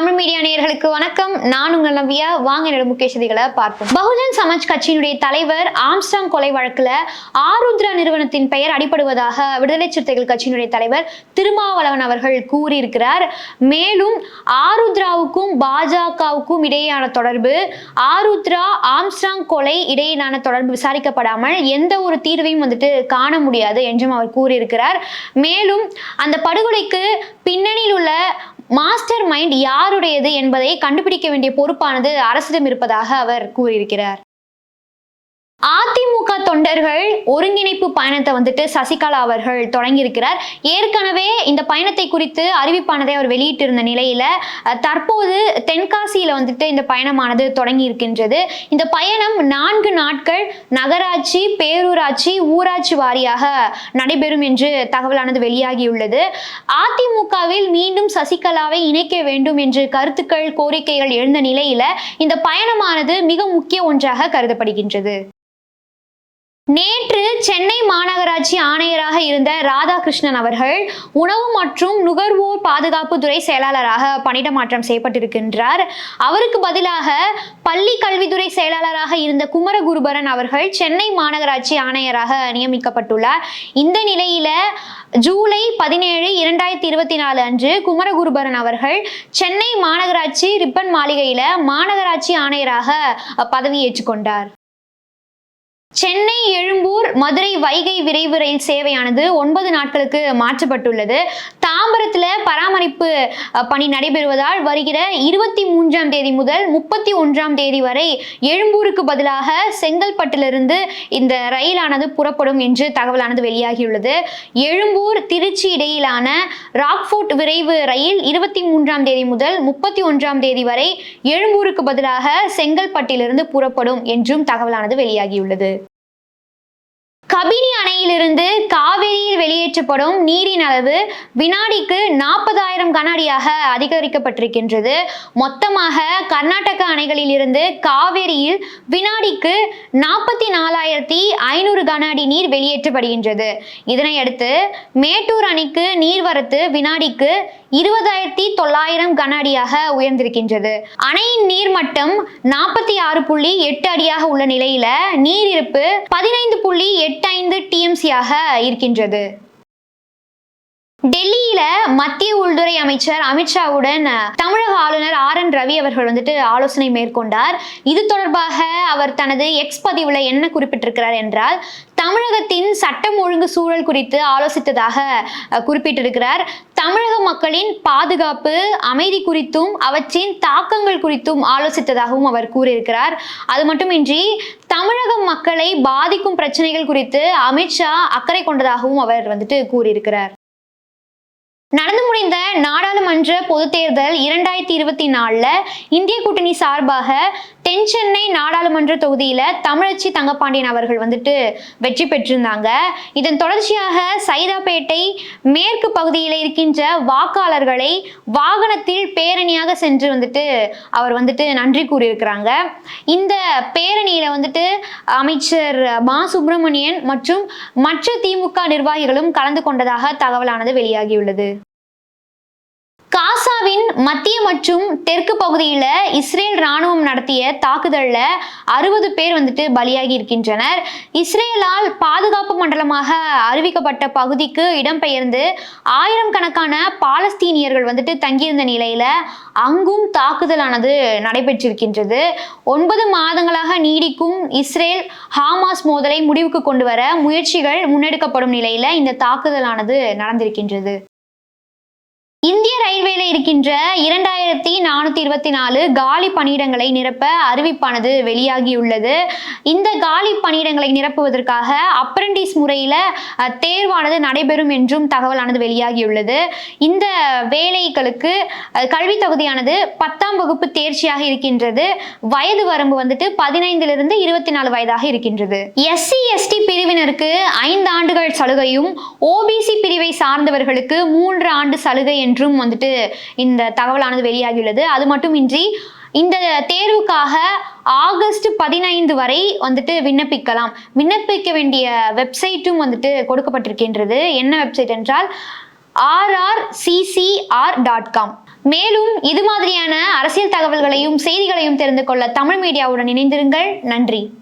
Tamil media நேயர்களுக்கு வணக்கம். நான் உங்கள் நவ்யா. வாங்க என்னோட முக்கிய செய்திகளை பார்ப்போம். பகுஜன் சமாஜ் கட்சியினுடைய தலைவர் ஆம்ஸ்டாங் கொலை வழக்கில் ஆருத்ரா நிறுவனத்தின் பெயர் அடிபடுவதாக விடுதலை சிறுத்தைகள் கட்சியினுடைய தலைவர் திருமாவளவன் அவர்கள் கூறியிருக்கிறார். மேலும் ஆருத்ராவுக்கும் பாஜகவுக்கும் இடையேயான தொடர்பு ஆருத்ரா ஆம்ஸ்டாங் கொலை இடையிலான தொடர்பு விசாரிக்கப்படாமல் எந்த ஒரு தீர்வையும் வந்துட்டு காண முடியாது என்றும் அவர் கூறியிருக்கிறார். மேலும் அந்த படுகொலைக்கு பின்னணியில் உள்ள மாஸ்டர் மைண்ட் யாருடையது என்பதை கண்டுபிடிக்க வேண்டிய பொறுப்பானது அரசிடம் இருப்பதாக அவர் கூறியிருக்கிறார். அதிமுக தொண்டர்கள் ஒருங்கிணைப்பு பயணத்தை வந்துட்டு சசிகலா அவர்கள் தொடங்கியிருக்கிறார். ஏற்கனவே இந்த பயணத்தை குறித்து அறிவிப்பானதை அவர் வெளியிட்டிருந்த நிலையில தற்போது தென்காசியில வந்துட்டு இந்த பயணமானது தொடங்கி இருக்கின்றது இந்த பயணம் நான்கு நாட்கள் நகராட்சி பேரூராட்சி ஊராட்சி வாரியாக நடைபெறும் என்று தகவலானது வெளியாகியுள்ளது. அதிமுகவில் மீண்டும் சசிகலாவை இணைக்க வேண்டும் என்று கருத்துக்கள் கோரிக்கைகள் எழுந்த நிலையில இந்த பயணமானது மிக முக்கிய ஒன்றாக கருதப்படுகின்றது. நேற்று சென்னை மாநகராட்சி ஆணையராக இருந்த ராதாகிருஷ்ணன் அவர்கள் உணவு மற்றும் நுகர்வோர் பாதுகாப்பு துறை செயலாளராக பணியிடமாற்றம் செய்யப்பட்டிருக்கின்றார். அவருக்கு பதிலாக பள்ளி கல்வித்துறை செயலாளராக இருந்த குமரகுருபரன் அவர்கள் சென்னை மாநகராட்சி ஆணையராக நியமிக்கப்பட்டுள்ளார். இந்த நிலையில ஜூலை பதினேழு இரண்டாயிரத்தி இருபத்தி நாலு அன்று குமரகுருபரன் அவர்கள் சென்னை மாநகராட்சி ரிப்பன் மாளிகையில மாநகராட்சி ஆணையராக அஹ், பதவியேற்றுக் கொண்டார். சென்னை எழும்பூர் மதுரை வைகை விரைவு ரயில் சேவையானது ஒன்பது நாட்களுக்கு மாற்றப்பட்டுள்ளது. தாம்பரத்தில் பராமரிப்பு பணி நடைபெறுவதால் வருகிற இருபத்தி மூன்றாம் தேதி முதல் முப்பத்தி ஒன்றாம் தேதி வரை எழும்பூருக்கு பதிலாக செங்கல்பட்டிலிருந்து இந்த ரயிலானது புறப்படும் என்று தகவலானது வெளியாகியுள்ளது. எழும்பூர் திருச்சி இடையிலான ராக்ஃபோர்ட் விரைவு ரயில் இருபத்தி மூன்றாம் தேதி முதல் முப்பத்தி ஒன்றாம் தேதி வரை எழும்பூருக்கு பதிலாக செங்கல்பட்டிலிருந்து புறப்படும் என்றும் தகவலானது வெளியாகியுள்ளது. கபினி அணையிலிருந்து காவிரியில் வெளியேற்றப்படும் நீரின் அளவு வினாடிக்கு நாற்பதாயிரம் கன அடியாக அதிகரிக்கப்பட்டிருக்கின்றது. மொத்தமாக கர்நாடக அணைகளில் இருந்து காவிரியில் வினாடிக்கு நாற்பத்தி நாலாயிரத்தி ஐநூறு கன அடி நீர் வெளியேற்றப்படுகின்றது. இதனையடுத்து மேட்டூர் அணைக்கு நீர்வரத்து வினாடிக்கு இருபதாயிரத்தி தொள்ளாயிரம் கன அடியாக உயர்ந்திருக்கின்றது. அணையின் நீர்மட்டம் நாற்பத்தி ஆறு புள்ளி எட்டு அடியாக உள்ள நிலையில நீரிருப்பு பதினைந்து புள்ளி எட்டு ஐந்து டிஎம்சியாக இருக்கின்றது. டெல்லியில மத்திய உள்துறை அமைச்சர் அமித்ஷாவுடன் தமிழக ஆளுநர் ஆர் என் ரவி அவர்கள் வந்துட்டு ஆலோசனை மேற்கொண்டார். இது தொடர்பாக அவர் தனது எக்ஸ் பதிவுல என்ன குறிப்பிட்டிருக்கிறார் என்றால் தமிழகத்தின் சட்டம் ஒழுங்கு சூழல் குறித்து ஆலோசித்ததாக குறிப்பிட்டிருக்கிறார். தமிழக மக்களின் பாதுகாப்பு அமைதி குறித்தும் அவற்றின் தாக்கங்கள் குறித்தும் ஆலோசித்ததாகவும் அவர் கூறியிருக்கிறார். அது மட்டுமின்றி தமிழக மக்களை பாதிக்கும் பிரச்சனைகள் குறித்து அமித்ஷா அக்கறை கொண்டதாகவும் அவர் வந்துட்டு கூறியிருக்கிறார். நடந்து முடிந்த நாடாளுமன்ற பொது தேர்தல் இரண்டாயிரத்தி இருபத்தி நாலில் இந்திய கூட்டணி சார்பாக தென் சென்னை நாடாளுமன்ற தொகுதியில தமிழச்சி தங்கப்பாண்டியன் அவர்கள் வந்துட்டு வெற்றி பெற்றிருந்தாங்க. இதன் தொடர்ச்சியாக சைதாப்பேட்டை மேற்கு பகுதியில் இருக்கின்ற வாக்காளர்களை வாகனத்தில் பேரணியாக சென்று வந்துட்டு அவர் வந்துட்டு நன்றி கூறியிருக்கிறாங்க. இந்த பேரணியில வந்துட்டு அமைச்சர் மா சுப்பிரமணியன் மற்றும் மற்ற திமுக நிர்வாகிகளும் கலந்து கொண்டதாக தகவலானது வெளியாகியுள்ளது. மத்திய மற்றும் தெற்கு பகுதியில் இஸ்ரேல் ராணுவம் நடத்திய தாக்குதலில் அறுபது பேர் வந்துட்டு பலியாகி இருக்கின்றனர். இஸ்ரேலால் பாதுகாப்பு மண்டலமாக அறிவிக்கப்பட்ட பகுதிக்கு இடம்பெயர்ந்து ஆயிரம் கணக்கான பாலஸ்தீனியர்கள் வந்துட்டு தங்கியிருந்த நிலையில் அங்கும் தாக்குதலானது நடைபெற்றிருக்கின்றது. ஒன்பது மாதங்களாக நீடிக்கும் இஸ்ரேல் ஹாமாஸ் மோதலை முடிவுக்கு கொண்டு வர முயற்சிகள் முன்னெடுக்கப்படும் நிலையில் இந்த தாக்குதலானது நடந்திருக்கின்றது. இருக்கின்ற இரண்டாயிரத்தி நானூத்தி இருபத்தி நாலு காலி பணியிடங்களை நிரப்ப அறிவிப்பானது வெளியாகியுள்ளது. இந்த காலி பணியிடங்களை நிரப்புவதற்காக அப்ரண்டிஸ் முறையில தேர்வானது நடைபெறும் என்றும் தகவலானது வெளியாகியுள்ளது. இந்த வேலைகளுக்கு கல்வி தகுதியானது பத்தாம் வகுப்பு தேர்ச்சியாக இருக்கின்றது. வயது வரம்பு வந்துட்டு பதினைந்திலிருந்து இருபத்தி நாலு வயதாக இருக்கின்றது. எஸ்சி எஸ்டி பிரிவினருக்கு ஐந்து ஆண்டுகள் சலுகையும் ஓபிசி பிரிவை சார்ந்தவர்களுக்கு மூன்று ஆண்டு சலுகை என்றும் வந்துட்டு இந்த தகவலானது வெளியாகியுள்ளது. அது மட்டுமின்றி இந்த தேர்வுக்காக ஆகஸ்ட் பதினைந்து வரை வந்துட்டு விண்ணப்பிக்கலாம். விண்ணப்பிக்க வேண்டிய வெப்சைட்டும் வந்துட்டு கொடுக்கப்பட்டிருக்கின்றது. என்ன வெப்சைட் என்றால் ஆர்ஆர்சிசிஆர் டாட் காம். மேலும் இது மாதிரியான அரசியல் தகவல்களையும் செய்திகளையும் தெரிந்து கொள்ள தமிழ் மீடியாவுடன் இணைந்திருங்கள். நன்றி.